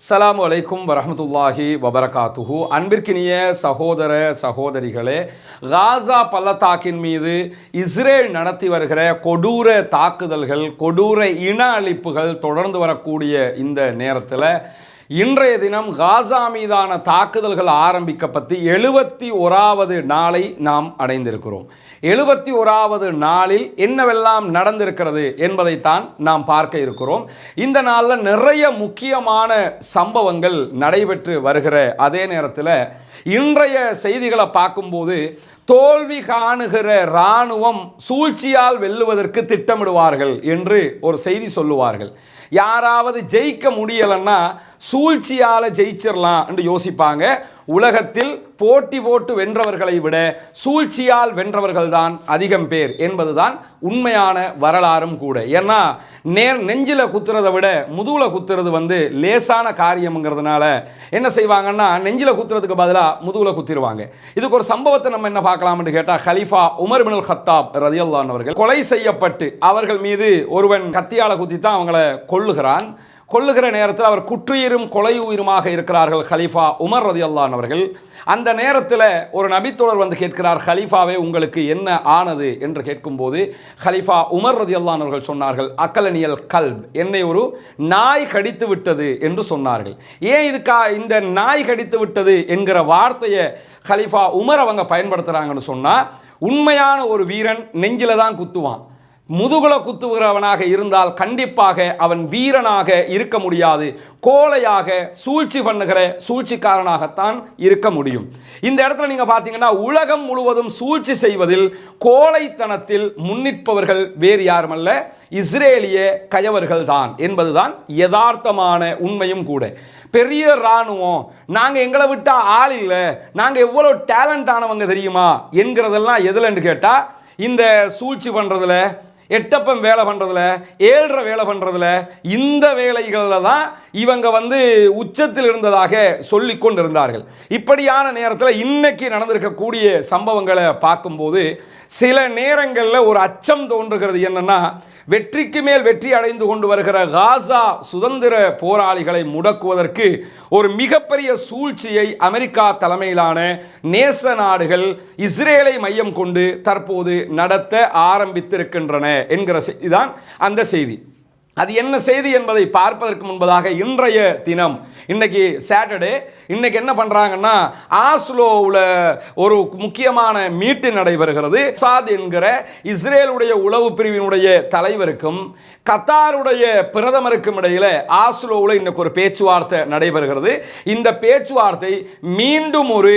அஸ்ஸலாமு அலைக்கும் வரமத்துல்லாஹி வபரகாத்துஹு. அன்பிற்கினிய சகோதர சகோதரிகளே காசா பள்ளத்தாக்கின் மீது இஸ்ரேல் நடத்தி வருகிற கொடூர தாக்குதல்கள் கொடூர இன அழிப்புகள் தொடர்ந்து வரக்கூடிய இந்த நேரத்தில் இன்றைய தினம் காசா மீதான தாக்குதல்கள் ஆரம்பிக்கப்பட்டு எழுபத்தி ஓராவது நாளை நாம் அடைந்திருக்கிறோம். எழுபத்தி ஓராவது நாளில் என்னவெல்லாம் நடந்திருக்கிறது என்பதைத்தான் நாம் பார்க்க இருக்கிறோம். இந்த நாளில் நிறைய முக்கியமான சம்பவங்கள் நடைபெற்று வருகிற அதே நேரத்தில் இன்றைய செய்திகளை பார்க்கும்போது தோல்வி காணுகிற இராணுவம் சூழ்ச்சியால் வெல்லுவதற்கு திட்டமிடுவார்கள் என்று ஒரு செய்தி சொல்லுவார்கள். யாராவது ஜெயிக்க முடியலைன்னா சூழ்ச்சியால் ஜெயிச்சிடலாம் என்று யோசிப்பாங்க. உலகத்தில் போட்டி போட்டு வென்றவர்களை விட சூழ்ச்சியால் வென்றவர்கள்தான் அதிகம் பேர் என்பதுதான் உண்மையான வரலாறும் கூட. ஏன்னா நேர் நெஞ்சில் குத்துறதை விட முதுகில் குத்துறது வந்து லேசான காரியம்ங்கிறதுனால என்ன செய்வாங்கன்னா நெஞ்சில் குத்துறதுக்கு பதிலாக முதுகில் குத்திடுவாங்க இதுக்கு ஒரு சம்பவத்தை நம்ம என்ன பார்க்கலாம்னு கேட்டால் ஹலிஃபா உமர் மினல் ஹத்தாப் ரதியல்லான் அவர்கள் கொலை செய்யப்பட்டு அவர்கள் மீது ஒருவன் கத்தியால் குத்தி தான் அவங்கள கொள்ளுகிறான் கொல்லுகிற நேரத்தில் அவர் குற்றுயிரும் கொலை உயிருமாக இருக்கிறார்கள் ஹலீஃபா உமர் ரதி அவர்கள். அந்த நேரத்தில் ஒரு நபித்தோழர் வந்து கேட்கிறார் ஹலீஃபாவே உங்களுக்கு என்ன ஆனது? என்று கேட்கும்போது ஹலீஃபா உமர் ரதி அவர்கள் சொன்னார்கள் அக்கலனியல் கல்ப் என்னை ஒரு நாய் கடித்து விட்டது என்று சொன்னார்கள். ஏன் இதுக்கா இந்த நாய் கடித்து விட்டது என்கிற வார்த்தையை ஹலீஃபா உமர் அவங்க பயன்படுத்துகிறாங்கன்னு சொன்னால் உண்மையான ஒரு வீரன் நெஞ்சில தான் குத்துவான். முதுகுல குத்துகிறவனாக இருந்தால் கண்டிப்பாக அவன் வீரனாக இருக்க முடியாது. கோலையாக சூழ்ச்சி பண்ணுகிற சூழ்ச்சிக்காரனாகத்தான் இருக்க முடியும். இந்த இடத்துல நீங்கள் பார்த்தீங்கன்னா உலகம் முழுவதும் சூழ்ச்சி செய்வதில் கோழைத்தனத்தில் முன்னிற்பவர்கள் வேறு யாருமல்ல இஸ்ரேலிய கயவர்கள் தான் என்பதுதான் யதார்த்தமான உண்மையும் கூட. பெரிய இராணுவம் நாங்கள் எங்களை விட்டால் ஆள் இல்லை நாங்கள் எவ்வளோ டேலண்ட் ஆனவங்க தெரியுமா? என்கிறதெல்லாம் எதுலன்னு கேட்டால் இந்த சூழ்ச்சி பண்ணுறதுல எட்டப்பம் வேலை பண்ணுறதுல ஏழ்ற வேலை பண்ணுறதுல இந்த வேலைகளில் தான் இவங்க வந்து உச்சத்தில் இருந்ததாக சொல்லி கொண்டிருந்தார்கள். இப்படியான நேரத்தில் இன்னைக்கு நடந்திருக்கக்கூடிய சம்பவங்களை பார்க்கும்போது சில நேரங்களில் ஒரு அச்சம் தோன்றுகிறது என்னன்னா வெற்றிக்கு மேல் வெற்றி அடைந்து கொண்டு வருகிற காசா சுதந்திர போராளிகளை முடக்குவதற்கு ஒரு மிகப்பெரிய சூழ்ச்சியை அமெரிக்கா தலைமையிலான நேச நாடுகள் இஸ்ரேலை மையம் கொண்டு தற்போது நடத்த ஆரம்பித்திருக்கின்றன என்கிற செய்திதான் அந்த செய்தி. அது என்ன செய்தி என்பதை பார்ப்பதற்கு முன்பதாக இன்றைய தினம் இன்னைக்கு சாட்டர்டே இன்னைக்கு என்ன பண்ணுறாங்கன்னா ஆஸ்லோவில் ஒரு முக்கியமான மீட்டு நடைபெறுகிறது. சாத் என்கிற இஸ்ரேலுடைய உளவு பிரிவினுடைய தலைவருக்கும் கத்தாருடைய பிரதமருக்கும் இடையில் ஆஸ்லோவில் இன்னைக்கு ஒரு பேச்சுவார்த்தை நடைபெறுகிறது. இந்த பேச்சுவார்த்தை மீண்டும் ஒரு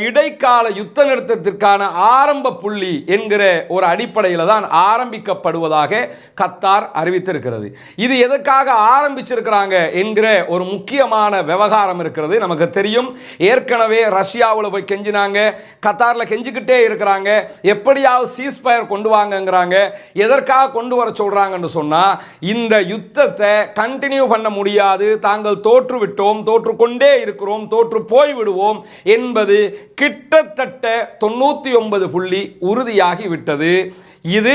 இடைக்கால யுத்த நிறுத்தத்திற்கான ஆரம்ப புள்ளி என்கிற ஒரு அடிப்படையில் தான் ஆரம்பிக்கப்படுவதாக கத்தார் அறிவித்திருக்கிறது. இது எதுக்காக ஆரம்பிச்சிருக்கிறாங்க என்கிற ஒரு முக்கியமான விவகாரம் இருக்கிறது. நமக்கு தெரியும். ஏற்கனவே ரஷ்யாவில் போய் கெஞ்சினாங்க. கத்தாரில் கெஞ்சிக்கிட்டே இருக்கிறாங்க. எப்படியாவது சீஸ்பயர் கொண்டு வாங்கங்கிறாங்க. எதற்காக கொண்டு வர சொல்கிறாங்கன்னு சொன்னால் இந்த யுத்தத்தை கண்டினியூ பண்ண முடியாது. தாங்கள் தோற்றுவிட்டோம். தோற்றுக்கொண்டே இருக்கிறோம். தோற்று போய் விடுவோம் என்பது கிட்டத்தட்ட தொண்ணூத்தி ஒன்பது புள்ளி உறுதியாகிவிட்டது. இது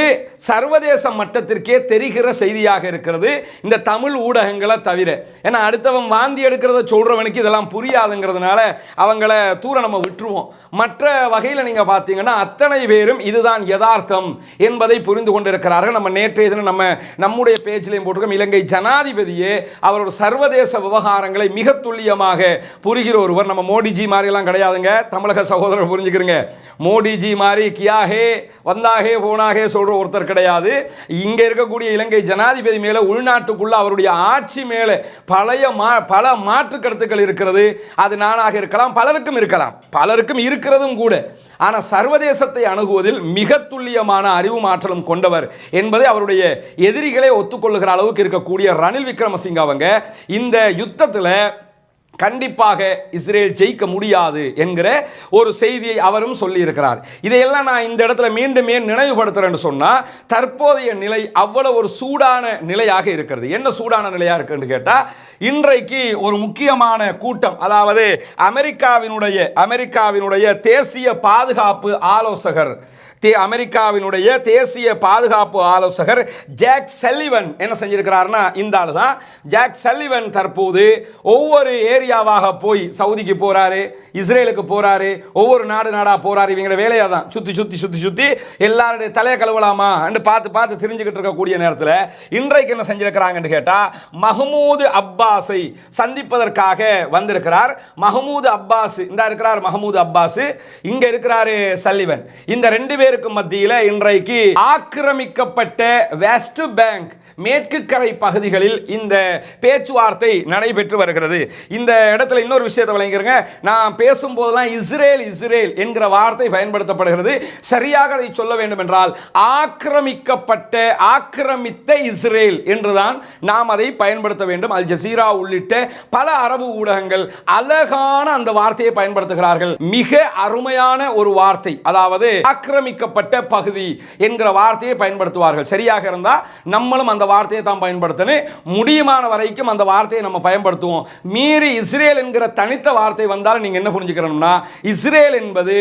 சர்வதேச மட்டத்திற்கே தெரிகிற செய்தியாக இருக்கிறது. இந்த தமிழ் ஊடகங்களை தவிர ஏன்னா அடுத்தவன் வாந்தி எடுக்கிறத சொல்கிறவனுக்கு இதெல்லாம் புரியாதுங்கிறதுனால அவங்கள தூர நம்ம விட்டுருவோம். மற்ற வகையில் நீங்கள் பார்த்தீங்கன்னா அத்தனை பேரும் இதுதான் யதார்த்தம் என்பதை புரிந்து கொண்டிருக்கிறார்கள். நம்ம நேற்றைய தினம் நம்ம நம்முடைய பேச்சிலையும் போட்டிருக்கோம். இலங்கை ஜனாதிபதியே அவரோட சர்வதேச விவகாரங்களை மிக துல்லியமாக புரிகிற ஒருவர். நம்ம மோடிஜி மாதிரிலாம் கிடையாதுங்க. தமிழக சகோதரர் புரிஞ்சுக்கிறங்க. மோடிஜி மாதிரி கியாஹே வந்தாகே போனாகே சொல்கிற ஒருத்தர் கிடையாது. இங்கே இருக்கக்கூடிய இலங்கை ஜனாதிபதி மேலே உள்நாட்டுக்குள்ள அவருடைய ஆட்சி மேலே பழைய மா பல மாற்று கருத்துக்கள் இருக்கிறது. அது நானாக இருக்கலாம் பலருக்கும் இருக்கலாம். பலருக்கும் இருக்கிறதும் கூட. ஆனால் சர்வதேசத்தை அணுகுவதில் மிக துல்லியமான அறிவு மாற்றலும் கொண்டவர் என்பதை அவருடைய எதிரிகளே ஒத்துக்கொள்ளுகிற அளவுக்கு இருக்கக்கூடிய ரணில் விக்ரமசிங்க அவங்க இந்த யுத்தத்தில் கண்டிப்பாக இஸ்ரேல் ஜெயிக்க முடியாது என்கிற ஒரு செய்தியை அவரும் சொல்லியிருக்கிறார். இதையெல்லாம் நான் இந்த இடத்துல மீண்டும் ஏன் நினைவுபடுத்துகிறேன்னு சொன்னால் தற்போதைய நிலை அவ்வளோ ஒரு சூடான நிலையாக இருக்கிறது. என்ன சூடான நிலையாக இருக்குன்னு கேட்டால் இன்றைக்கு ஒரு முக்கியமான கூட்டம் அதாவது அமெரிக்காவினுடைய அமெரிக்காவினுடைய தேசிய பாதுகாப்பு ஆலோசகர் அமெரிக்காவினுடைய தேசிய பாதுகாப்பு ஆலோசகர் ஜாக் செல்லிவன் என்ன செஞ்சிருக்கிறாருன்னா இந்த ஆள் தான் ஜாக் செல்லிவன் தற்போது ஒவ்வொரு ஏரியாவாக போய் சவுதிக்கு போகிறாரு இஸ்ரேலுக்கு போறாரு. ஒவ்வொரு நாடு நாடா போறாரு. இவங்க வேலையா தான். சுத்தி சுத்தி சுத்தி சுத்தி எல்லாருடைய தலையை கழுவலாமா? பார்த்து பார்த்து தெரிஞ்சுக்கிட்டு இருக்கக்கூடிய நேரத்தில் இன்றைக்கு என்ன செஞ்சிருக்கிறாங்கன்னு கேட்டா மஹமூது அப்பாஸை சந்திப்பதற்காக வந்திருக்கிறார். மஹமூது அப்பாஸ் இந்த இருக்கிறார் மஹமூது அப்பாஸ் இங்க இருக்கிறாரு சல்லிவன். இந்த ரெண்டு பேருக்கு மத்தியில் இன்றைக்கு ஆக்கிரமிக்கப்பட்ட வெஸ்ட் பேங்க் மேற்கு கரை பகுதிகளில் இந்த பேச்சுவார்த்தை நடைபெற்று வருகிறது. இந்த இடத்துல இன்னொரு விஷயத்தை வழங்கிருங்க நான் பேசும்போதெல்லாம் இஸ்ரேல் இஸ்ரேல் என்கிற வார்த்தை பயன்படுத்தப்படுகிறது. சரியாக அதை சொல்ல வேண்டும் என்றால் ஆக்கிரமிக்கப்பட்ட ஆக்கிரமித்த இஸ்ரேல் என்றுதான் நாம் அதை பயன்படுத்த வேண்டும். அல் ஜசீரா உள்ளிட்ட பல அரபு ஊடகங்கள் அழகான அந்த வார்த்தையை பயன்படுத்துகிறார்கள். மிக அருமையான ஒரு வார்த்தை அதாவது ஆக்கிரமிக்கப்பட்ட பகுதி என்கிற வார்த்தையை பயன்படுத்துவார்கள். சரியாக இருந்தால் நம்மளும் அந்த வார்த்தையை தான் பயன்படுத்தணும் முடியுமான வரைக்கும் அந்த வார்த்தையை நம்ம பயன்படுத்துவோம். மீறி இஸ்ரேல் என்கிற தனித்த வார்த்தை வந்தால் நீங்கள் என்ன புரிஞ்சுக்கிறோம்னா இஸ்ரேல் என்பது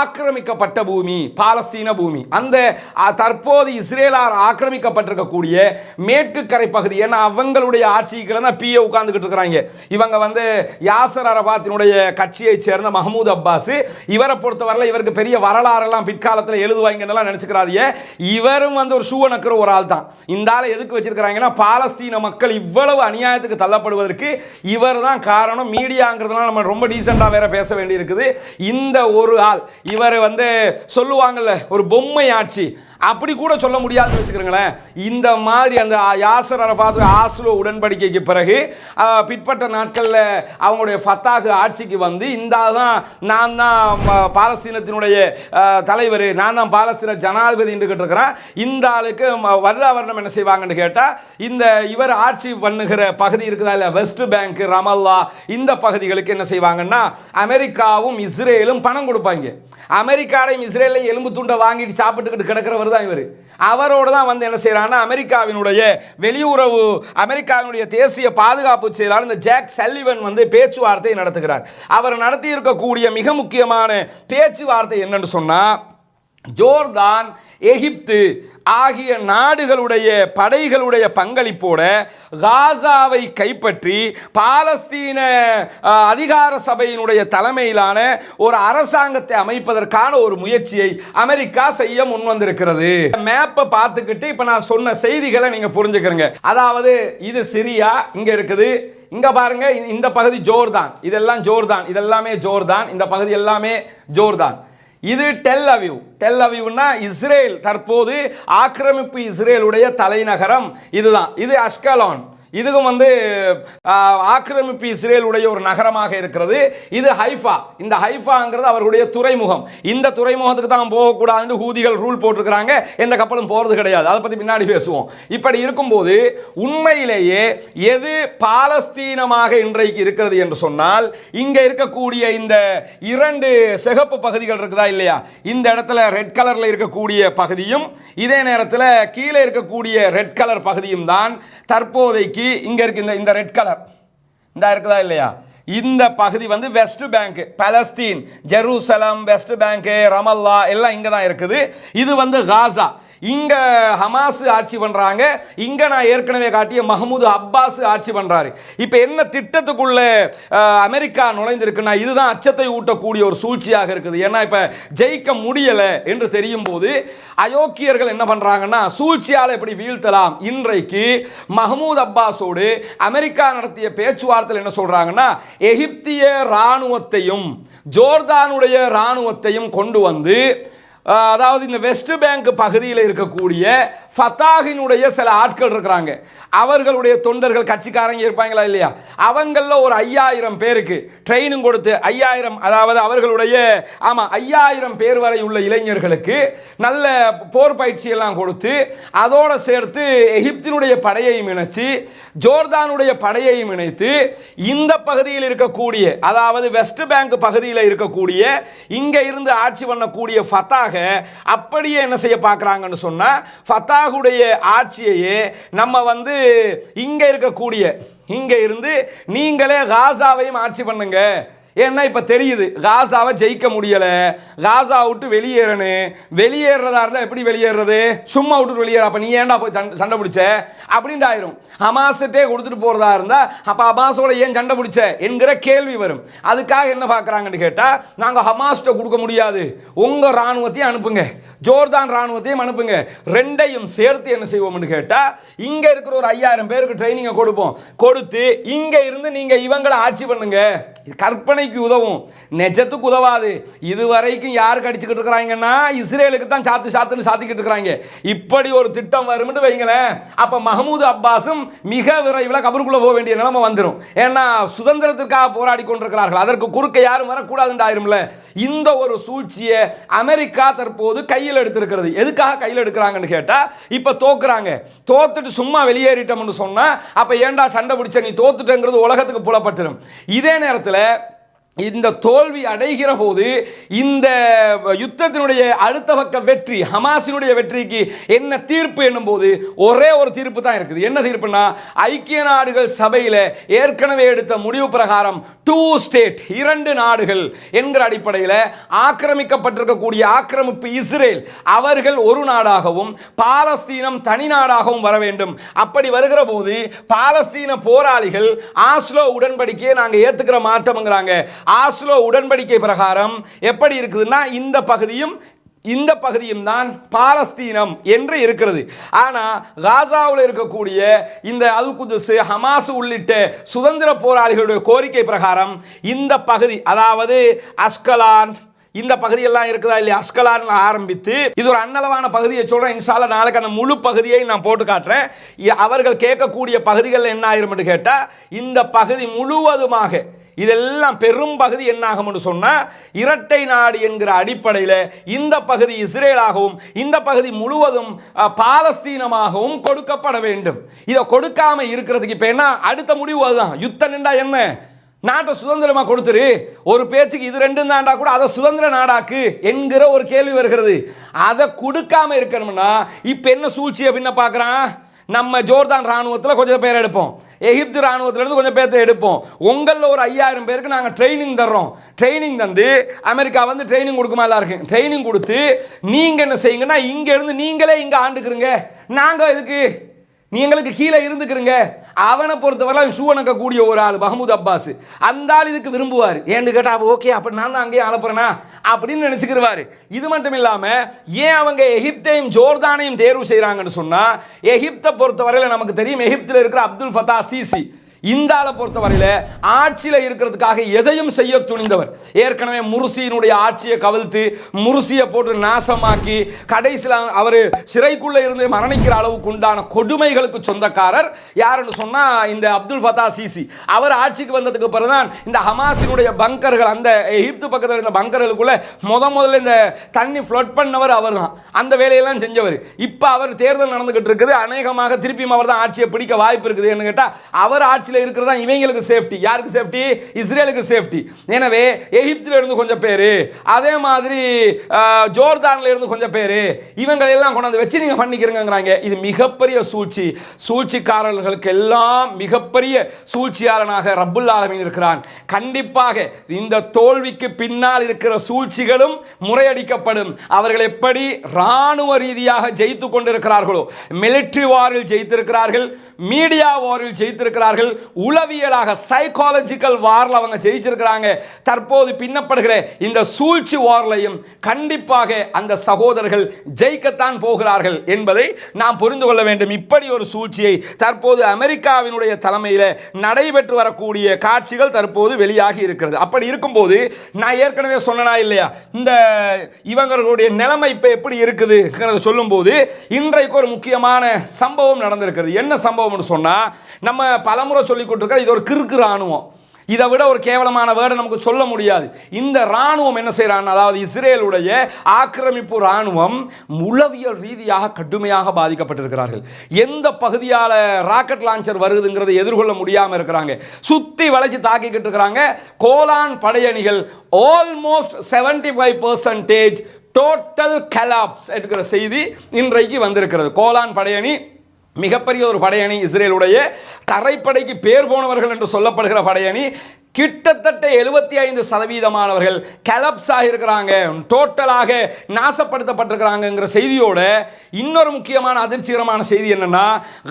ஆக்கிரமிக்கப்பட்ட பூமி பாலஸ்தீன பூமி. அந்த தற்போது இஸ்ரேலார் ஆக்கிரமிக்கப்பட்டிருக்கக்கூடிய மேற்கு கரை பகுதி ஏன்னா அவங்களுடைய ஆட்சிகளை தான் பிஏ உட்கார்ந்துகிட்டு இருக்கிறாங்க. இவங்க வந்து யாசர் அரபாத்தினுடைய கட்சியைச் சேர்ந்த மஹமூத் அப்பாஸ். இவரை பொறுத்தவரையில் இவருக்கு பெரிய வரலாறுலாம் பிற்காலத்தில் எழுதுவாங்கன்னெல்லாம் நினச்சிக்கிறாதிய இவரும் வந்து ஒரு ஷூவை நக்கிற ஒரு ஆள் தான் இந்த ஆள் எதுக்கு வச்சிருக்கிறாங்கன்னா பாலஸ்தீன மக்கள் இவ்வளவு அநியாயத்துக்கு தள்ளப்படுவதற்கு இவர் தான் காரணம். மீடியாங்கிறதுனால நம்ம ரொம்ப டீசெண்டாக வேற பேச வேண்டியிருக்குது. இந்த ஒரு ஆள் இவர் வந்து சொல்லுவாங்கல்ல ஒரு பொம்மை ஆட்சி. அப்படி கூட சொல்ல முடியாதுன்னு வச்சுக்கிறீங்களேன். இந்த மாதிரி அந்த யாசர் அரபாத் ஆஸ்லோ உடன்படிக்கைக்கு பிறகு பிற்பட்ட நாட்களில் அவங்களுடைய ஃபத்தாக ஆட்சிக்கு வந்து இந்த தான் நான் தான் பாலஸ்தீனத்தினுடைய தலைவர் நான் தான் பாலஸ்தீன ஜனாதிபதி என்று கேட்டிருக்கிறேன். இந்த ஆளுக்கு வருடா வருடம் என்ன செய்வாங்கன்னு கேட்டால் இந்த இவர் ஆட்சி பண்ணுகிற பகுதி இருக்குதா இல்லை வெஸ்ட் பேங்க் ரமல்லா இந்த பகுதிகளுக்கு என்ன செய்வாங்கன்னா அமெரிக்காவும் இஸ்ரேலும் பணம் கொடுப்பாங்க. அமெரிக்காவையும் இஸ்ரேலையும் எலும்பு துண்டை வாங்கிட்டு சாப்பிட்டுக்கிட்டு கிடக்கிறவர் தான் இவர். அவரோடு தான் வந்து என்ன செய்கிறாங்கன்னா அமெரிக்காவினுடைய வெளியுறவு அமெரிக்காவினுடைய தேசிய பாதுகாப்பு செயலாளர் இந்த ஜாக் சல்லிவன் வந்து பேச்சுவார்த்தை நடத்துகிறார். அவர் நடத்தி இருக்கக்கூடிய மிக முக்கியமான பேச்சுவார்த்தை என்னன்னு சொன்னால் ஜோர்தான் எகிப்து ஆகிய நாடுகளுடைய படைகளுடைய பங்களிப்போட காசாவை கைப்பற்றி பாலஸ்தீன அதிகார சபையினுடைய தலைமையிலான ஒரு அரசாங்கத்தை அமைப்பதற்கான ஒரு முயற்சியை அமெரிக்கா செய்ய முன் வந்திருக்கிறது மேப்பை பார்த்துக்கிட்டு இப்போ நான் சொன்ன செய்திகளை நீங்கள் புரிஞ்சுக்கிறீங்க. அதாவது இது சிரியா இங்கே இருக்குது. இங்க பாருங்க இந்த பகுதி ஜோர்தான். இதெல்லாம் ஜோர்தான். இதெல்லாமே ஜோர்தான். இந்த பகுதி எல்லாமே ஜோர்தான். இது டெல் அவிவ் டெல் அவிவ்னா இஸ்ரேல். தற்போது ஆக்கிரமிப்பு இஸ்ரேலுடைய தலைநகரம் இதுதான். இது அஷ்கலான் இதுவும் வந்து ஆக்கிரமிப்பு இஸ்ரேலுடைய ஒரு நகரமாக இருக்கிறது. இது ஹைஃபா. இந்த ஹைஃபாங்கிறது அவர்களுடைய துறைமுகம். இந்த துறைமுகத்துக்கு தான் போகக்கூடாதுன்னு ஹூதிகள் ரூல் போட்டிருக்கிறாங்க. எந்த கப்பலும் போகிறது கிடையாது. அதை பற்றி பின்னாடி பேசுவோம். இப்படி இருக்கும்போது உண்மையிலேயே எது பாலஸ்தீனமாக இன்றைக்கு இருக்கிறது என்று சொன்னால் இங்கே இருக்கக்கூடிய இந்த இரண்டு சிகப்பு பகுதிகள் இருக்குதா இல்லையா? இந்த இடத்துல ரெட் கலரில் இருக்கக்கூடிய பகுதியும் இதே நேரத்தில் கீழே இருக்கக்கூடிய ரெட் கலர் பகுதியும் தான் தற்போதைக்கு இங்கே இருக்கு இந்த இந்த ரெட் கலர் இந்த இருக்குதா இல்லையா? இந்த பகுதி வந்து West Bank Palestine Jerusalem West Bank Ramallah எல்லாம் இங்கே தான் இருக்குது. இது வந்து காசா இங்க ஹமாஸ் ஆட்சி பண்றாங்க. இங்க நான் ஏற்கனவே காட்டிய மஹமூது அப்பாஸ் ஆட்சி பண்றாரு. இப்போ என்ன திட்டத்துக்குள்ள அமெரிக்கா நுழைந்திருக்குன்னா இதுதான் அச்சத்தை ஊட்டக்கூடிய ஒரு சூழ்ச்சியாக இருக்குது. ஏன்னா இப்போ ஜெயிக்க முடியல என்று தெரியும் போது அயோக்கியர்கள் என்ன பண்றாங்கன்னா சூழ்ச்சியால் எப்படி வீழ்த்தலாம். இன்றைக்கு மஹமூத் அப்பாஸோடு அமெரிக்கா நடத்திய பேச்சுவார்த்தையில் என்ன சொல்றாங்கன்னா எகிப்திய இராணுவத்தையும் ஜோர்தானுடைய இராணுவத்தையும் கொண்டு வந்து அதாவது இந்த வெஸ்ட் பேங்க் பகுதியில் இருக்கக்கூடிய ஃபத்தாகினுடைய சில ஆட்கள் இருக்கிறாங்க. அவர்களுடைய தொண்டர்கள் கட்சிக்காரங்க இருப்பாங்களா இல்லையா? அவங்களில் ஒரு ஐயாயிரம் பேருக்கு ட்ரைனிங் கொடுத்து ஐயாயிரம் அதாவது அவர்களுடைய ஆமாம் ஐயாயிரம் பேர் வரை உள்ள இளைஞர்களுக்கு நல்ல போர் பயிற்சி எல்லாம் கொடுத்து அதோடு சேர்த்து எகிப்தினுடைய படையையும் இணைச்சி ஜோர்தானுடைய படையையும் இணைத்து இந்த பகுதியில் இருக்கக்கூடிய அதாவது வெஸ்ட் பேங்க் பகுதியில் இருக்கக்கூடிய இங்கே இருந்து ஆட்சி பண்ணக்கூடிய ஃபத்தாக அப்படியே என்ன செய்ய பார்க்குறாங்கன்னு சொன்னால் ஃபத்தாக ஃபத்தாகுடைய ஆட்சியையே நம்ம வந்து இங்கே இருக்கக்கூடிய இங்க இருந்து நீங்களே காசாவையும் ஆட்சி பண்ணுங்க. ஏன்னா இப்போ தெரியுது காசாவை ஜெயிக்க முடியலை. காசா விட்டு வெளியேறணும் வெளியேறதா இருந்தால் எப்படி வெளியேறது? சும்மா விட்டு வெளியேற. அப்போ நீ ஏன்டா போய் சண்டை- சண்டை பிடிச்ச? அப்படின்ட்டு ஆயிரும் ஹமாஸிட்டே கொடுத்துட்டு போகிறதா இருந்தால் அப்போ ஹமாஸோட ஏன் சண்டை பிடிச்ச? என்கிற கேள்வி வரும். அதுக்காக என்ன பார்க்குறாங்கன்னு கேட்டால் நாங்கள் ஹமாஸ்கிட்ட கொடுக்க முடியாது. உங்கள் இராணுவத்தையும் அனுப்புங்க. ஜோர்தான் ராணுவத்தையும் அனுப்புங்க. ரெண்டையும் சேர்த்து என்ன செய்வோம்னு கேட்டால் இங்கே இருக்கிற ஒரு ஐயாயிரம் பேருக்கு ட்ரைனிங்கை கொடுப்போம். கொடுத்து இங்கே இருந்து நீங்கள் இவங்களை ஆட்சி பண்ணுங்க. கற்பனைக்கு உதவும். நெஜத்துக்கு உதவாது. இதுவரைக்கும் யார் கடிச்சுக்கிட்டு இருக்கிறாங்கன்னா இஸ்ரேலுக்கு தான் சாத்து சாத்துன்னு சாத்திக்கிட்டு இருக்கிறாங்க. இப்படி ஒரு திட்டம் வரும்னு வைங்களேன் அப்போ மஹமூது அப்பாஸும் மிக விரைவில் கபருக்குள்ளே போக வேண்டிய நிலைமை வந்துடும் ஏன்னா சுதந்திரத்திற்காக போராடி கொண்டிருக்கிறார்கள். அதற்கு குறுக்க யாரும் வரக்கூடாதுன்னு ஆயிரும்ல. இந்த ஒரு சூழ்ச்சியை அமெரிக்கா தற்போது கையில் எடுத்திருக்கிறது. எதுக்காக கையில் எடுக்கிறாங்கன்னு கேட்டால் இப்போ தோக்குறாங்க. தோத்துட்டு சும்மா வெளியேறிட்டோம்னு சொன்னால் அப்போ ஏன்டா சண்டை பிடிச்ச நீ தோத்துட்டேங்கிறது உலகத்துக்கு புலப்பட்டுரும். இதே நேரத்தில் உங்களை இந்த தோல்வி அடைகிற போது இந்த யுத்தத்தினுடைய அடுத்த பக்க வெற்றி ஹமாஸினுடைய வெற்றிக்கு என்ன தீர்ப்பு என்னும்போது ஒரே ஒரு தீர்ப்பு தான் இருக்குது. என்ன தீர்ப்புனா ஐக்கிய நாடுகள் சபையில் ஏற்கனவே எடுத்த முடிவு பிரகாரம் டூ ஸ்டேட் இரண்டு நாடுகள் என்கிற அடிப்படையில் ஆக்கிரமிக்கப்பட்டிருக்கக்கூடிய ஆக்கிரமிப்பு இஸ்ரேல் அவர்கள் ஒரு நாடாகவும் பாலஸ்தீனம் தனி நாடாகவும் வர வேண்டும். அப்படி வருகிற போது பாலஸ்தீன போராளிகள் ஆஸ்லோ உடன்படிக்கையை நாங்கள் ஏற்றுக்கிற மாட்டோம்ங்கிறாங்க ஆஸ்லோ உடன்படிக்கை பிரகாரம் எப்படி இருக்குதுன்னா இந்த பகுதியும் இந்த பகுதியும் தான் பாலஸ்தீனம் என்று இருக்கிறது. ஆனால் காசாவில் இருக்கக்கூடிய இந்த அல் குதுசு ஹமாஸ் உள்ளிட்ட சுதந்திர போராளிகளுடைய கோரிக்கை பிரகாரம் இந்த பகுதி அதாவது அஸ்கலான் இந்த பகுதியெல்லாம் இருக்குதா இல்லையா? அஸ்கலான் ஆரம்பித்து இது ஒரு அன்னளவான பகுதியை சொல்கிறேன் இன்ஷால்ல நாளைக்கு அந்த முழு பகுதியை நான் போட்டு காட்டுறேன். அவர்கள் கேட்கக்கூடிய பகுதிகள் என்ன ஆயிரும்னு கேட்டால் இந்த பகுதி முழுவதுமாக இதெல்லாம் பெரும் பகுதி என்னாகும்னு சொன்னால் இரட்டை நாடு என்கிற அடிப்படையில் இந்த பகுதி இஸ்ரேலாகவும் இந்த பகுதி முழுவதும் பாலஸ்தீனமாகவும் கொடுக்கப்பட வேண்டும். இதை கொடுக்காம இருக்கிறதுக்கு இப்போ என்ன? அடுத்த முடிவு அதுதான். யுத்தம் நின்றா என்ன? நாட்டை சுதந்திரமாக கொடுத்துரு. ஒரு பேச்சுக்கு இது ரெண்டும் தாண்டா கூட அதை சுதந்திர நாடாக்கு என்கிற ஒரு கேள்வி வருகிறது. அதை கொடுக்காம இருக்கணும்னா இப்போ என்ன சூழ்ச்சியை பின்ன பார்க்குறான்? நம்ம ஜோர்தான் ராணுவத்தில் கொஞ்சம் பேர் எடுப்போம். எகிப்து இராணுவத்திலேருந்து கொஞ்சம் பேர்த்த எடுப்போம். உங்களில் ஒரு ஐயாயிரம் பேருக்கு நாங்கள் ட்ரைனிங் தர்றோம். ட்ரைனிங் தந்து அமெரிக்கா வந்து ட்ரைனிங் கொடுக்குமா எல்லாருக்கும்? ட்ரைனிங் கொடுத்து நீங்கள் என்ன செய்யுங்கன்னா இங்கேருந்து நீங்களே இங்கே ஆண்டுக்குறீங்க நாங்கள் இதுக்கு நீ எங்களுக்கு கீழே இருந்துக்கிறங்க. அவனை பொறுத்தவரை ஷூ கூடிய ஒரு ஆள் மஹமூத் அப்பாஸ். அந்த ஆள் இதுக்கு விரும்புவார். ஏன்னு கேட்டா ஓகே அப்படி நான் தான் அங்கேயே அனுப்புறேனா அப்படின்னு நினச்சிக்கிருவார். இது மட்டும் இல்லாமல் ஏன் அவங்க எகிப்தையும் ஜோர்தானையும் தேர்வு செய்கிறாங்கன்னு சொன்னால் எகிப்தை பொறுத்தவரையில் நமக்கு தெரியும் எகிப்தில் இருக்கிற அப்துல் ஃபத்தா சிசி. இந்த ஆளை பொறுத்தவரையில ஆட்சியில் இருக்கிறதுக்காக எதையும் செய்ய துணிந்தவர். ஏற்கனவே முருசியினுடைய ஆட்சியை கவிழ்த்து முருசியை போட்டு நாசமாக்கி கடைசியில் அவர் சிறைக்குள்ள இருந்து மரணிக்கிற அளவுக்கு உண்டான கொடுமைகளுக்கு சொந்தக்காரர். யாருன்னு சொன்னா இந்த அப்துல் ஃபதா சிசி. அவர் ஆட்சிக்கு வந்ததுக்கு பிறகுதான் இந்த ஹமாஸினுடைய பங்கர்கள் அந்த எகிப்து பக்கத்தில் இருந்த பங்கர்களுக்குள்ள முத முதல்ல இந்த தண்ணி ஃப்ளட் பண்ணவர் அவர் தான் அந்த வேலையெல்லாம் செஞ்சவர். இப்போ அவர் தேர்தல் நடந்துகிட்டு இருக்குது. அநேகமாக திருப்பியும் அவர் தான் ஆட்சியை பிடிக்க வாய்ப்பு இருக்குது கேட்டால் அவர் ஆட்சியில் இருக்கிறதா இவங்களுக்கு சேஃப்டி யாருக்கு சேஃப்டி இஸ்ரேலுக்கு சேஃப்டி எனவே எகிப்தில் இருந்து கொஞ்சம் பேர் அதே மாதிரி ஜோர்தானில் இருந்து கொஞ்சம் பேர் இவங்களை எல்லாம் கொண்டாந்து வச்சு நீங்கள் பண்ணிக்கிறங்கிறாங்க. இது மிகப்பெரிய சூழ்ச்சி. சூழ்ச்சிக்காரர்களுக்கு எல்லாம் மிகப்பெரிய சூழ்ச்சியாளனாக ரப்புல் ஆலமின் இருக்கிறான். கண்டிப்பாக இந்த தோல்விக்கு பின்னால் இருக்கிற சூழ்ச்சிகளும் முறையடிக்கப்படும். அவர்கள் எப்படி இராணுவ ரீதியாக ஜெயித்து கொண்டிருக்கிறார்களோ மிலிட்ரி வாரில் ஜெயித்திருக்கிறார்கள் மீடியா வாரில் ஜெயித்திருக்கிறார்கள் உளவியலாக சைக்காலஜிக்கல் வாரில் அவங்க ஜெயிச்சிருக்கிறாங்க. தற்போது பின்னப்படுகிற இந்த சூழ்ச்சி வார்லையும் கண்டிப்பாக அந்த சகோதரர்கள் ஜெயிக்கத்தான் போகிறார்கள் என்பதை நாம் புரிந்து கொள்ள வேண்டும். இப்படி ஒரு சூழ்ச்சியை தற்போது அமெரிக்காவினுடைய தலைமையில் நடைபெற்று வரக்கூடிய காட்சிகள் தற்போது வெளியாகி இருக்கிறது. அப்படி இருக்கும்போது நான் ஏற்கனவே சொன்னனா இல்லையா? இந்த இவங்களுடைய நிலைமை இப்போ எப்படி இருக்குது சொல்லும்போது இன்றைக்கு ஒரு முக்கியமான சம்பவம் நடந்திருக்கிறது. என்ன சம்பவம்னு சொன்னா நம்ம பலமுறை சொல்லி கொடுத்துருக்க இது ஒரு கிறுக்கு ராணுவம் இதை விட ஒரு கேவலமான வேர்டை நமக்கு சொல்ல முடியாது. இந்த ராணுவம் என்ன செய்கிறான் அதாவது இஸ்ரேலுடைய ஆக்கிரமிப்பு ராணுவம் உளவியல் ரீதியாக கடுமையாக பாதிக்கப்பட்டிருக்கிறார்கள். எந்த பகுதியால் ராக்கெட் லான்ச்சர் வருதுங்கிறதை எதிர்கொள்ள முடியாமல் இருக்கிறாங்க. சுற்றி வளைச்சு தாக்கிக்கிட்டு இருக்கிறாங்க. Golan படையணிகள் almost seventy five percentage total collapse என்கிற செய்தி இன்றைக்கு வந்திருக்கிறது. கோலான் படையணி மிகப்பெரிய ஒரு படையணி இஸ்ரேலுடைய தரைப்படைக்கு பேர் போனவர்கள் என்று சொல்லப்படுகிற படையணி கிட்டத்தட்ட எழுபத்தி ஐந்து சதவீதமானவர்கள் கலப்ஸ் ஆகியிருக்கிறாங்க. டோட்டலாக நாசப்படுத்தப்பட்டிருக்கிறாங்கங்கிற செய்தியோட இன்னொரு முக்கியமான அதிர்ச்சிகரமான செய்தி என்னன்னா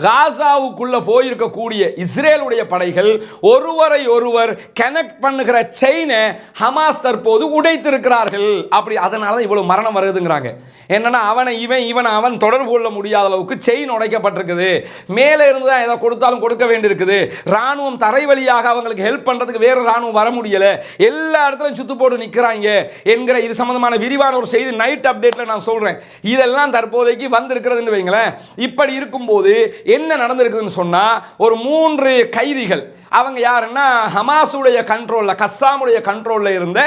காசாவுக்குள்ள போயிருக்கக்கூடிய இஸ்ரேலுடைய படைகள் ஒருவரை ஒருவர் கனெக்ட் பண்ணுகிற செயினை ஹமாஸ் தற்போது உடைத்திருக்கிறார்கள். அப்படி அதனால தான் இவ்வளவு மரணம் வருதுங்கிறாங்க. என்னன்னா அவனை இவன் இவன் அவன் தொடர்பு கொள்ள முடியாத அளவுக்கு செயின் உடைக்கப்பட்டிருக்குது. மேலே இருந்து தான் எதை கொடுத்தாலும் கொடுக்க வேண்டியிருக்குது. ராணுவம் தரை வழியாக அவங்களுக்கு ஹெல்ப் பண்ணுறதுக்கு வேறு ராணுவம் வர முடியலை. எல்லா இடத்துலையும் சுத்து போட்டு நிற்கிறாங்க என்கிற இது சம்பந்தமான விரிவான ஒரு செய்தி நைட் அப்டேட்டில் நான் சொல்கிறேன் இதெல்லாம் தற்போதைக்கு வந்திருக்கிறதுன்னு வைங்களேன். இப்படி இருக்கும்போது என்ன நடந்திருக்குதுன்னு சொன்னால் ஒரு மூன்று கைதிகள் அவங்க யாருன்னா ஹமாஸுடைய கண்ட்ரோலில் கஸ்ஸாமுடைய கண்ட்ரோலில் இருந்த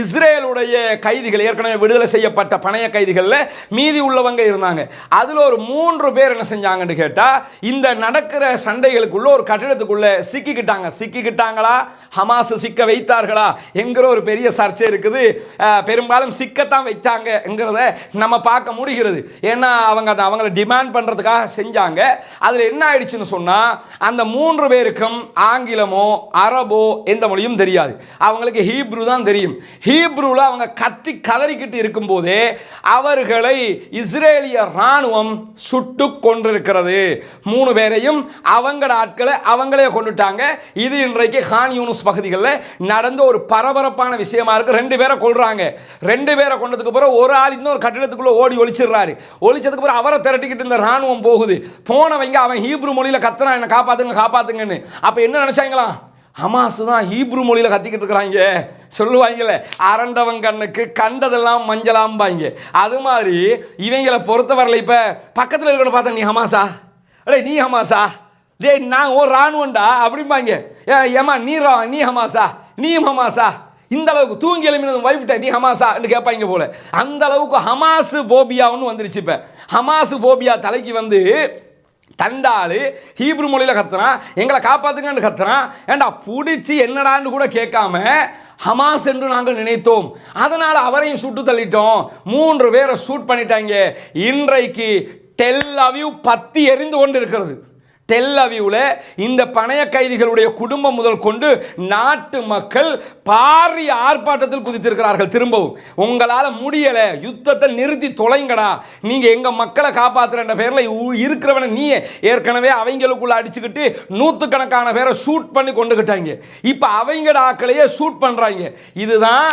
இஸ்ரேலுடைய கைதிகள் ஏற்கனவே விடுதலை செய்யப்பட்ட பணைய கைதிகளில் மீதி உள்ளவங்க இருந்தாங்க. அதில் ஒரு மூன்று பேர் என்ன செஞ்சாங்கன்னு கேட்டால் இந்த நடக்கிற சண்டைகளுக்குள்ள ஒரு கட்டிடத்துக்குள்ளே சிக்கிக்கிட்டாங்க. சிக்கிக்கிட்டாங்களா? ஹமா ஹமாஸ் சிக்க வைத்தார்களா? என்கிற ஒரு பெரிய சர்ச்சை இருக்குது. பெரும்பாலும் சிக்கத்தான் வைச்சாங்கங்கிறத நம்ம பார்க்க முடிகிறது. ஏன்னா அவங்க அதை அவங்கள டிமாண்ட் பண்ணுறதுக்காக செஞ்சாங்க. அதில் என்ன ஆயிடுச்சுன்னு சொன்னால் அந்த மூன்று பேருக்கும் ஆங்கிலமோ அரபோ எந்த மொழியும் தெரியாது. அவங்களுக்கு ஹீப்ரு தான் தெரியும். ஹீப்ருவில் அவங்க கத்தி கதறிக்கிட்டு இருக்கும்போதே அவர்களை இஸ்ரேலிய ராணுவம் சுட்டு கொண்டிருக்கிறது மூணு பேரையும் அவங்கள ஆட்களை அவங்களே கொண்டுட்டாங்க இது இன்றைக்கு ஹான் யூனுஸ் பகுதிகளில் நடந்த ஒரு பரபரப்பான விஷயமா இருக்கு. ரெண்டு பேரை கொள்றாங்க ரெண்டு பேரை கொண்டதுக்கு பிறகு ஒரு ஆள் இன்னொரு கட்டிடத்துக்குள்ள ஓடி ஒழிச்சிடுறாரு ஒளிச்சதுக்கு பிறகு அவரை திரட்டிக்கிட்டு இந்த ராணுவம் போகுது. போனவங்க அவன் ஹீப்ரு மொழியில கத்துறான் என்ன காப்பாத்துங்க காப்பாத்துங்கன்னு. அப்ப என்ன நினைச்சாங்களா? ஹமாஸ் தான் ஹீப்ரு மொழியில் கத்திக்கிட்டு இருக்கிறாங்க. சொல்லுவாங்கல்ல அரண்டவன் கண்ணுக்கு கண்டதெல்லாம் மஞ்சளாம்பாங்க. அது மாதிரி இவங்களை பொறுத்தவரையில் இப்போ பக்கத்தில் இருக்கிற பார்த்தா நீ ஹமாசா அடே நீ ஹமாசா டேய் நான் ஒரு ராணுவண்டா அப்படிம்பாங்க. ஏ ஏமா நீ ரா நீ ஹமாசா நீ ஹமாஸா? இந்த அளவுக்கு தூங்கி எழுப்பினது வைஃப்ட்ட நீ ஹமாசான்னு கேட்பாங்க போல. அந்த அளவுக்கு ஹமாஸ் போபியாவுன்னு வந்துருச்சு இப்போ. ஹமாஸ் போபியா தலைக்கு வந்து தண்டாளு ஹீப்ரு மொழியில் கத்துறான் எங்களை காப்பாத்துங்கன்னு கத்துறான். ஏண்டா பிடிச்சி என்னடான்னு கூட கேட்காம ஹமாஸ் என்று நாங்கள் நினைத்தோம். அதனால் அவரையும் சுட்டு தள்ளிட்டோம். மூன்று பேரை ஷூட் பண்ணிட்டாங்க. இன்றைக்கு டெல் அவியூ பத்தி எரிந்து கொண்டு இருக்கிறது டெல் இந்த பணைய கைதிகளுடைய குடும்பம் முதல் கொண்டு நாட்டு மக்கள் பாரிய ஆர்ப்பாட்டத்தில் குதித்திருக்கிறார்கள். திரும்பவும் உங்களால் முடியலை யுத்தத்தை நிறுத்தி தொலைங்கடா. நீங்கள் எங்கள் மக்களை காப்பாற்றுற பேரில் இருக்கிறவனை நீ ஏற்கனவே அவங்களுக்குள்ள அடிச்சுக்கிட்டு நூற்றுக்கணக்கான பேரை ஷூட் பண்ணி கொண்டுக்கிட்டாங்க இப்போ அவங்கட ஆக்களையே ஷூட் பண்ணுறாங்க இதுதான்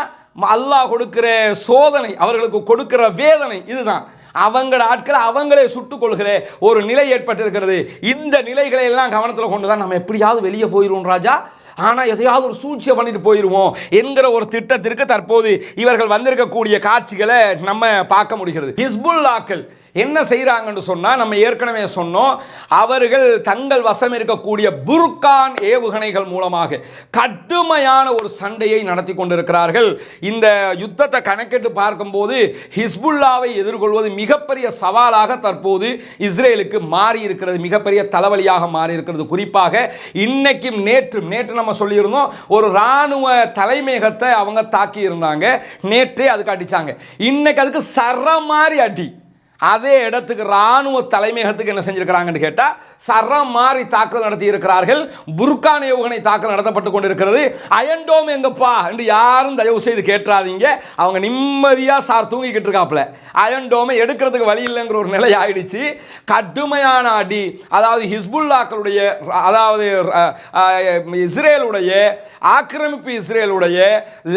அல்லாஹ் கொடுக்கிற சோதனை அவர்களுக்கு கொடுக்கிற வேதனை இதுதான். அவங்கள ஆட்களை அவங்களே சுட்டுக் கொள்கிற ஒரு நிலை ஏற்பட்டிருக்கிறது. இந்த நிலைகளை எல்லாம் கவனத்தில் கொண்டு தான் நம்ம எப்படியாவது வெளியே போயிடுவோம் ராஜா. ஆனால் எதையாவது ஒரு சூழ்ச்சியை பண்ணிட்டு போயிடுவோம் என்கிற ஒரு திட்டத்திற்கு தற்போது இவர்கள் வந்திருக்கக்கூடிய காட்சிகளை நம்ம பார்க்க முடிகிறது. ஹிஸ்புல்லாக்கள் என்ன செய்கிறாங்கன்னு சொன்னால் நம்ம ஏற்கனவே சொன்னோம் அவர்கள் தங்கள் வசம் இருக்கக்கூடிய புர்கான் ஏவுகணைகள் மூலமாக கடுமையான ஒரு சண்டையை நடத்தி கொண்டிருக்கிறார்கள். இந்த யுத்தத்தை கணக்கிட்டு பார்க்கும்போது ஹிஸ்புல்லாவை எதிர்கொள்வது மிகப்பெரிய சவாலாக தற்போது இஸ்ரேலுக்கு மாறி இருக்கிறது மிகப்பெரிய தலைவலியாக மாறி இருக்கிறது குறிப்பாக இன்னைக்கும் நேற்றும் நேற்று நம்ம சொல்லியிருந்தோம் ஒரு இராணுவ தலைமையகத்தை அவங்க தாக்கி இருந்தாங்க நேற்றே அதுக்கு அடித்தாங்க இன்னைக்கு அதுக்கு சர மாதிரி அடி. அதே இடத்துக்கு ராணுவ தலைமையகத்துக்கு என்ன செஞ்சிருக்கிறாங்கன்னு கேட்டால் சரம் மாறி தாக்குதல் நடத்தி இருக்கிறார்கள் புர்கான் ஏவுகணை தாக்கல் நடத்தப்பட்டு கொண்டிருக்கிறது. அயன்டோம் எங்கப்பா? என்று யாரும் தயவு செய்து கேட்டுறாதீங்க அவங்க நிம்மதியாக சார் தூங்கிக்கிட்டு இருக்காப்புல. அயன்டோமை எடுக்கிறதுக்கு வழி இல்லைங்கிற ஒரு நிலை ஆயிடுச்சு. கடுமையான அடி. அதாவது ஹிஸ்புல்லாக்களுடைய அதாவது இஸ்ரேலுடைய ஆக்கிரமிப்பு இஸ்ரேலுடைய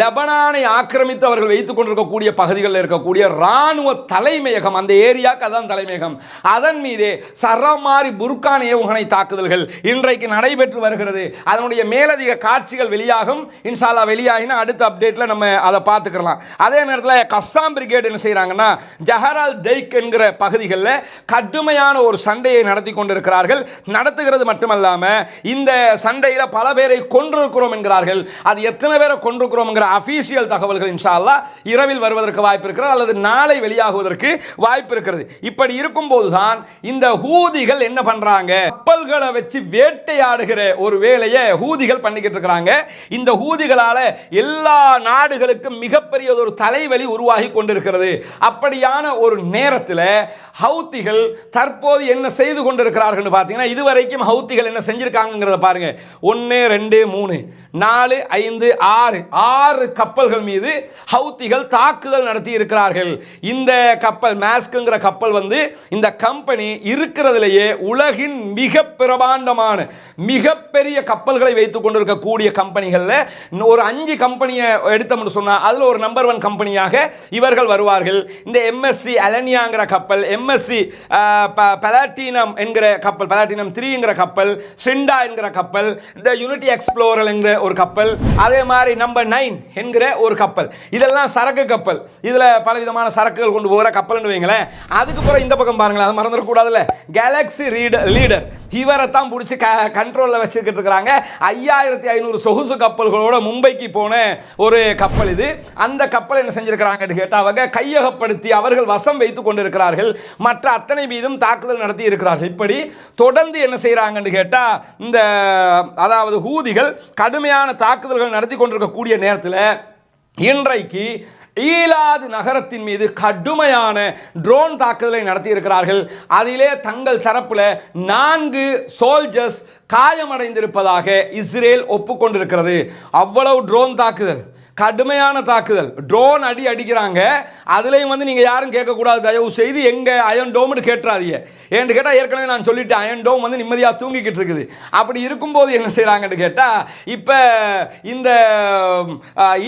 லெபனானை ஆக்கிரமித்து அவர்கள் வைத்துக் கொண்டிருக்கக்கூடிய பகுதிகளில் இருக்கக்கூடிய ராணுவ தலைமையகம் அந்த ஏரியாவுக்கு அதான் தலைமையகம். அதன் மீதே சரமாரி புர்கான் ஏவுகணை தாக்குதல்கள் இன்றைக்கு நடைபெற்று வருகிறது. அதனுடைய மேலதிக காட்சிகள் வெளியாகும். இன்ஷால்லா வெளியாகினா அடுத்த அப்டேட்டில் நம்ம அதை பார்த்துக்கலாம். அதே நேரத்தில் கஸ்ஸாம் பிரிகேட் என்ன செய்கிறாங்கன்னா ஜஹரால் தெய்க் என்கிற பகுதிகளில் கடுமையான ஒரு சண்டையை நடத்தி கொண்டிருக்கிறார்கள். நடத்துகிறது மட்டுமல்லாமல் இந்த சண்டையில் பல பேரை கொன்றிருக்கிறோம் என்கிறார்கள். அது எத்தனை பேரை கொன்றிருக்கிறோம்ங்கிற அஃபீஷியல் தகவல்கள் இன்ஷால்லா இரவில் வருவதற்கு வாய்ப்பு இருக்கிறது. அல்லது நாளை வெளியாகுவதற்கு வாய்ப்பு இருக்கிறது. இப்படி இருக்கும்போது தான் இந்த ஹூதிகள் என்ன இருக்கிறாங்க கப்பல்களை வச்சு வேட்டையாடுகிற ஒரு வேலையை ஹூதிகள் பண்ணிக்கிட்டு இருக்கிறாங்க இந்த ஹூதிகளால எல்லா நாடுகளுக்கும் மிகப்பெரிய ஒரு தலைவலி உருவாகி கொண்டிருக்கிறது. அப்படியான ஒரு நேரத்தில் ஹவுத்திகள் தற்போது என்ன செய்து கொண்டிருக்கிறார்கள் பார்த்தீங்கன்னா இதுவரைக்கும் ஹவுத்திகள் என்ன செஞ்சிருக்காங்கிறத பாருங்க. ஒன்று ரெண்டு மூணு நாலு ஐந்து ஆறு ஆறு கப்பல்கள் மீது ஹவுத்திகள் தாக்குதல் நடத்தி இருக்கிறார்கள். இந்த கப்பல் மேஸ்க்குங்கிற கப்பல் வந்து இந்த கம்பெனி இருக்கிறதுலேயே உலகின் உலகின் மிக பிரமாண்டமான மிகப்பெரிய கப்பல்களை வைத்துக் கொண்டிருக்கக்கூடிய கம்பெனிகளில் ஒரு அஞ்சு கம்பெனியை எடுத்தோம்னு சொன்னால் அதில் ஒரு நம்பர் ஒன் கம்பெனியாக இவர்கள் வருவார்கள். இந்த எம்எஸ்சி அலனியாங்கிற கப்பல் எம்எஸ்சி பலாட்டினம் என்கிற கப்பல் பலாட்டினம் த்ரீங்கிற கப்பல் ஸ்ரிண்டா என்கிற கப்பல் இந்த யூனிட்டி எக்ஸ்ப்ளோரல் என்கிற ஒரு கப்பல் அதே மாதிரி நம்பர் நைன் என்கிற ஒரு கப்பல். இதெல்லாம் சரக்கு கப்பல். இதில் பல விதமான சரக்குகள் கொண்டு போகிற கப்பல்னு வைங்களேன். அதுக்கு பிறகு இந்த பக்கம் பாருங்களேன் அது மறந்துடக்கூடாதுல்ல. கேலக்ஸி ரீடர் லீடர் இவரை தான் பிடிச்சி க கண்ட்ரோலில் வச்சுக்கிட்டு இருக்கிறாங்க. ஐயாயிரத்தி ஐநூறு சொகுசு கப்பல்களோட மும்பைக்கு போன ஒரு கப்பல் இது. அந்த கப்பல் என்ன செஞ்சிருக்கிறாங்கன்னு கேட்டால் அவங்க கையகப்படுத்தி அவர்கள் வசம் வைத்து கொண்டிருக்கிறார்கள். மற்ற அத்தனை மீதும் தாக்குதல் நடத்தி இருக்கிறார்கள். இப்படி தொடர்ந்து என்ன செய்கிறாங்கன்னு கேட்டால் இந்த அதாவது ஹூதிகள் கடுமையான தாக்குதல்கள் நடத்தி கொண்டிருக்கக்கூடிய நேரத்தில் இன்றைக்கு ஈலாது நகரத்தின் மீது கடுமையான ட்ரோன் தாக்குதலை நடத்தியிருக்கிறார்கள். அதிலே தங்கள் தரப்பில் நான்கு சோல்ஜர்ஸ் காயமடைந்திருப்பதாக இஸ்ரேல் ஒப்புக்கொண்டிருக்கிறது. அவ்வளவு ட்ரோன் தாக்குதல். கடுமையான தாக்குதல். ட்ரோன் அடி அடிக்கிறாங்க. அதுலேயும் வந்து நீங்கள் யாரும் கேட்கக்கூடாது. தயவு செய்து எங்கே அயன் டோம்னு கேட்டுறாதீங்க. ஏன்னு கேட்டால் ஏற்கனவே நான் சொல்லிட்டேன் அயன் டோம் வந்து நிம்மதியாக தூங்கிக்கிட்டு இருக்குது. அப்படி இருக்கும்போது என்ன செய்கிறாங்கன்னு கேட்டால் இப்போ இந்த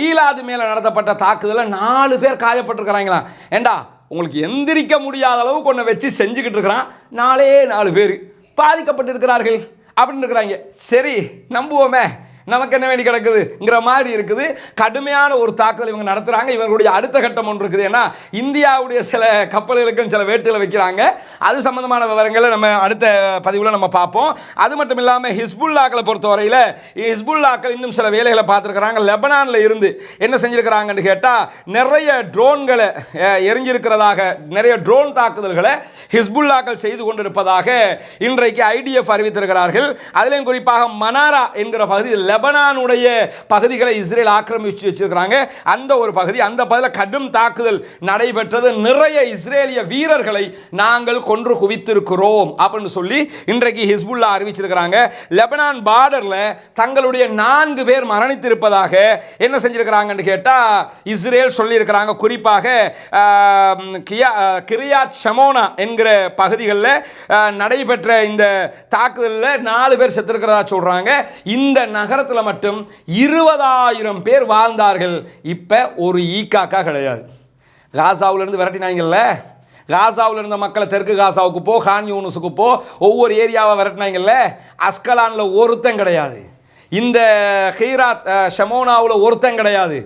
ஈலாது மேலே நடத்தப்பட்ட தாக்குதலில் நாலு பேர் காயப்பட்டிருக்கிறாங்களாம் ஏண்டா உங்களுக்கு எந்திரிக்க முடியாத அளவு கொண்டு வச்சு செஞ்சுக்கிட்டு இருக்கிறான். நாலே நாலு பேர் பாதிக்கப்பட்டிருக்கிறார்கள். அப்படின்னு இருக்கிறாங்க. சரி நம்புவோமே. நமக்கு என்ன வேண்டி கிடக்குதுங்கிற மாதிரி இருக்குது. கடுமையான ஒரு தாக்குதல் இவங்க நடத்துகிறாங்க இவர்களுடைய அடுத்த கட்டம் ஒன்று இருக்குது. ஏன்னா இந்தியாவுடைய சில கப்பல்களுக்கும் சில வேட்டுகளை வைக்கிறாங்க. அது சம்பந்தமான விவரங்களை நம்ம அடுத்த பதிவில் நம்ம பார்ப்போம். அது மட்டும் இல்லாமல் ஹிஸ்புல்லாக்களை பொறுத்தவரையில் ஹிஸ்புல்லாக்கள் இன்னும் சில வேலைகளை பார்த்துருக்குறாங்க. லெபனானில் இருந்து என்ன செஞ்சுருக்கிறாங்கன்னு கேட்டால் நிறைய ட்ரோன்களை எரிஞ்சிருக்கிறதாக நிறைய ட்ரோன் தாக்குதல்களை ஹிஸ்புல்லாக்கள் செய்து கொண்டிருப்பதாக இன்றைக்கு ஐடிஎஃப் அறிவித்திருக்கிறார்கள். அதிலையும் குறிப்பாக மனாரா என்கிற பகுதி லெபனானுடைய பகுதிகளை இஸ்ரேல் ஆக்கிரமிச்சு வச்சிருக்கிறாங்க. அந்த ஒரு பகுதி அந்த பகுதியில் கடும் தாக்குதல் நடைபெற்றது. நிறைய இஸ்ரேலிய வீரர்களை நாங்கள் கொன்று குவித்திருக்கிறோம் அப்படின்னு சொல்லி இன்றைக்கு ஹிஸ்புல்லா அறிவிச்சிருக்கிறாங்க. லெபனான் பார்டரில் தங்களுடைய நான்கு பேர் மரணித்திருப்பதாக என்ன செஞ்சிருக்கிறாங்கன்னு கேட்டால் இஸ்ரேல் சொல்லியிருக்கிறாங்க. குறிப்பாக கியா கிரியாத் ஷமோனா என்கிற பகுதிகளில் நடைபெற்ற இந்த தாக்குதலில் நாலு பேர் செத்துருக்கிறதா சொல்கிறாங்க இந்த நகரத்தில் மட்டும் இருபதாயிரம் பேர் வாழ்ந்தார்கள். இப்போ ஒரு ஈக்காக்கா கிடையாது. காசாவிலேருந்து விரட்டினாங்கல்ல? காசாவில் இருந்த மக்களை தெற்கு காசாவுக்கு போ ஹான் யூனுஸுக்கு போ ஒவ்வொரு ஏரியாவை விரட்டினாங்கல்ல? அஸ்கலானில் ஒருத்தன் கிடையாது. இந்த ஹீராத் ஷமோனாவில் ஒருத்தன் கிடையாது.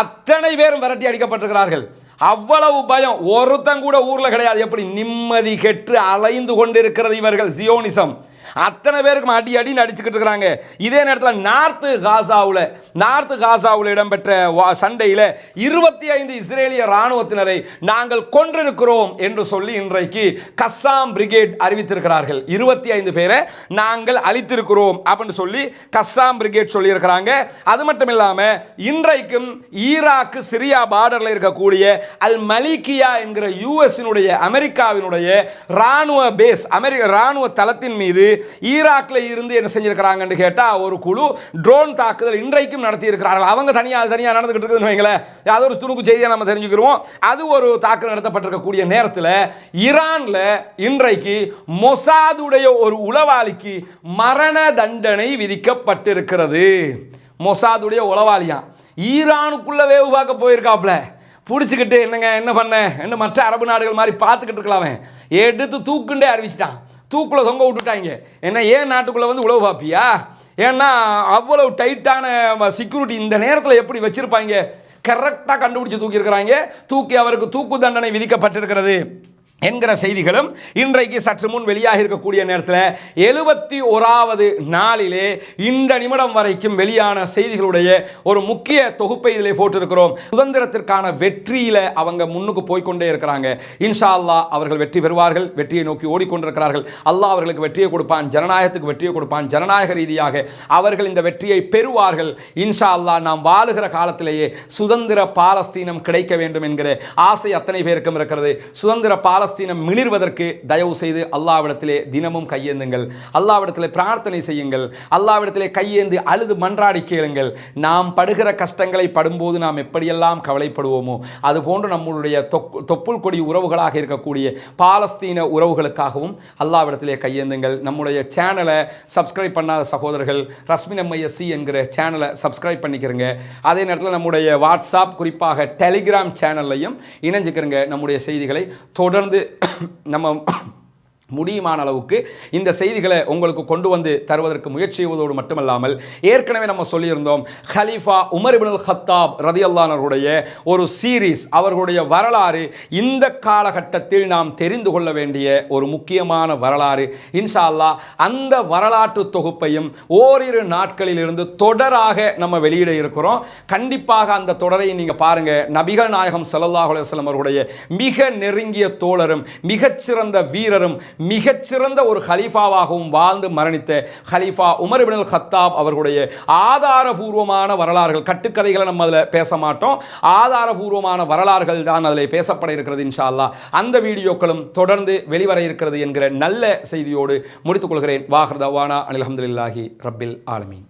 அத்தனை பேரும் விரட்டி அடிக்கப்பட்டிருக்கிறார்கள். அவ்வளவு பயம். ஒருத்தன் கூட ஊரில் கிடையாது. எப்படி? நிம்மதி கெட்டு அலைந்து கொண்டிருக்கிறது இவர்கள் ஜியோனிசம். அத்தனை பேருக்கும் அடி அடி நடிச்சுக்கிட்டு இருக்கிறாங்க. இதே நேரத்தில் நார்த்து காசாவில் நார்த்து காசாவில் இடம்பெற்ற வா- சண்டையில் இருபத்தி ஐந்து இஸ்ரேலிய இராணுவத்தினரை நாங்கள் கொன்றிருக்கிறோம் என்று சொல்லி இன்றைக்கு கஸ்ஸாம் பிரிகேட் அறிவித்திருக்கிறார்கள். இருபத்தி ஐந்து பேரை நாங்கள் அழித்திருக்கிறோம் அப்படின்னு சொல்லி கஸ்ஸாம் பிரிகேட் சொல்லியிருக்கிறாங்க. அது மட்டும் இல்லாமல் இன்றைக்கும் ஈராக்கு சிரியா பார்டரில் இருக்கக்கூடிய அல் மலிகியா என்கிற யூஎஸ்னுடைய அமெரிக்காவினுடைய ராணுவ பேஸ் அமெரிக்க ராணுவ தளத்தின் மீது ஈராக்ல இருந்து என்ன செஞ்சிருக்கிறாங்கன்னு கேட்டால் ஒரு குழு ட்ரோன் தாக்குதல் இன்றைக்கும் நடத்தி இருக்கிறார்கள் அவங்க தனியாக தனியாக நடந்துகிட்டு இருக்குதுன்னு வைங்களேன். அது ஒரு துணுக்கு செய்தியாக நம்ம தெரிஞ்சுக்கிறோம் அது ஒரு தாக்குதல் நடத்தப்பட்டிருக்கக்கூடிய நேரத்தில் ஈரானில் இன்றைக்கு மொசாதுடைய ஒரு உளவாளிக்கு மரண தண்டனை விதிக்கப்பட்டிருக்கிறது. மொசாதுடைய உளவாளியாம் ஈரானுக்குள்ள வேவு பார்க்க போயிருக்காப்ல பிடிச்சிக்கிட்டு என்னங்க என்ன பண்ண? என்ன மற்ற அரபு நாடுகள் மாதிரி பார்த்துக்கிட்டு இருக்கலாமே எடுத்து தூக்குண்டே அறிவிச்சிட்டான். தூக்குல தொங்க விட்டுட்டாங்க. ஏன்னா ஏன் நாட்டுக்குள்ளே வந்து உழவு பார்ப்பியா ஏன்னா அவ்வளவு டைட்டான செக்யூரிட்டி இந்த நேரத்தில் எப்படி வச்சுருப்பாங்க? கரெக்டாக கண்டுபிடிச்சி தூக்கியிருக்கிறாங்க. தூக்கி அவருக்கு தூக்கு தண்டனை விதிக்கப்பட்டிருக்கிறது. என்கிற செய்திகளும் இன்றைக்கு சற்று முன் வெளியாக இருக்கக்கூடிய நேரத்தில் எழுபத்தி ஓராவது நாளிலே இந்த நிமிடம் வரைக்கும் வெளியான செய்திகளுடைய ஒரு முக்கிய தொகுப்பை இதில் போட்டிருக்கிறோம். சுதந்திரத்திற்கான வெற்றியில் அவங்க முன்னுக்கு போய்க்கொண்டே இருக்கிறாங்க. இன்ஷா அல்லாஹ் அவர்கள் வெற்றி பெறுவார்கள். வெற்றியை நோக்கி ஓடிக்கொண்டிருக்கிறார்கள். அல்லாஹ் அவர்களுக்கு வெற்றியை கொடுப்பான். ஜனநாயகத்துக்கு வெற்றியை கொடுப்பான். ஜனநாயக ரீதியாக அவர்கள் இந்த வெற்றியை பெறுவார்கள். இன்ஷா அல்லாஹ் நாம் வாழுகிற காலத்திலேயே சுதந்திர பாலஸ்தீனம் கிடைக்க வேண்டும் என்கிற ஆசை அத்தனை பேருக்கும் இருக்கிறது. சுதந்திர பாலஸ்தீனம் மிளிர்வதற்கு தயவு செய்து அல்லாவிடத்திலே தினமும் கையேந்துங்கள். அல்லாவிடத்திலே பிரார்த்தனை செய்யுங்கள். அல்லாவிடத்திலே கையேந்து அழுது மன்றாடி கேளுங்கள். நாம் படுகிற கஷ்டங்களை படும்போது நாம் எப்படியெல்லாம் கவலைப்படுவோமோ அதுபோன்று நம்மளுடைய தொப்புள் கொடி உறவுகளாக இருக்கக்கூடிய பாலஸ்தீன உறவுகளுக்காகவும் அல்லாவிடத்திலே கையேந்துங்கள். நம்முடைய சேனலை சப்ஸ்கிரைப் பண்ணாத சகோதரர்கள் ரஸ்மின் எம்ஐஎஸ்சி என்கிற சேனலை சப்ஸ்கிரைப் பண்ணிக்கிறங்க. அதே நேரத்தில் நம்முடைய வாட்ஸ்அப் குறிப்பாக டெலிகிராம் சேனல்லையும் இணைஞ்சுக்கிறங்க. நம்முடைய செய்திகளை தொடர்ந்து நம்ம முடியுமான அளவுக்கு இந்த செய்திகளை உங்களுக்கு கொண்டு வந்து தருவதற்கு முயற்சி செய்வதோடு மட்டுமல்லாமல் ஏற்கனவே நம்ம சொல்லியிருந்தோம் ஹலீஃபா உமர் இபின் ஹத்தாப் ரதியல்லானருடைய ஒரு சீரீஸ் அவர்களுடைய வரலாறு இந்த காலகட்டத்தில் நாம் தெரிந்து கொள்ள வேண்டிய ஒரு முக்கியமான வரலாறு. இன்ஷா அல்லாஹ் அந்த வரலாற்று தொகுப்பையும் ஓரிரு நாட்களிலிருந்து தொடராக நம்ம வெளியிட இருக்கிறோம். கண்டிப்பாக அந்த தொடரை நீங்கள் பாருங்கள் நபிகள் நாயகம் சல்லாஹ் அலுவலம் அவர்களுடைய மிக நெருங்கிய தோழரும் மிகச்சிறந்த வீரரும் மிகச்சிறந்த ஒரு ஹலீஃபாவாகவும் வாழ்ந்து மரணித்த ஹலீஃபா உமர் இப்னுல் ஹத்தாப் அவர்களுடைய ஆதாரபூர்வமான வரலாறுகள் கட்டுக்கதைகளை நம்ம அதில் பேச மாட்டோம். ஆதாரபூர்வமான வரலாறுகள் தான் அதில் பேசப்பட இருக்கிறது இன்ஷா அல்லாஹ் அந்த வீடியோக்களும் தொடர்ந்து வெளிவர இருக்கிறது என்கிற நல்ல செய்தியோடு முடித்துக் கொள்கிறேன். வாஹர் தவானா அனில் அஹமதுல்லாஹி ரப்பில் ஆலமீன்.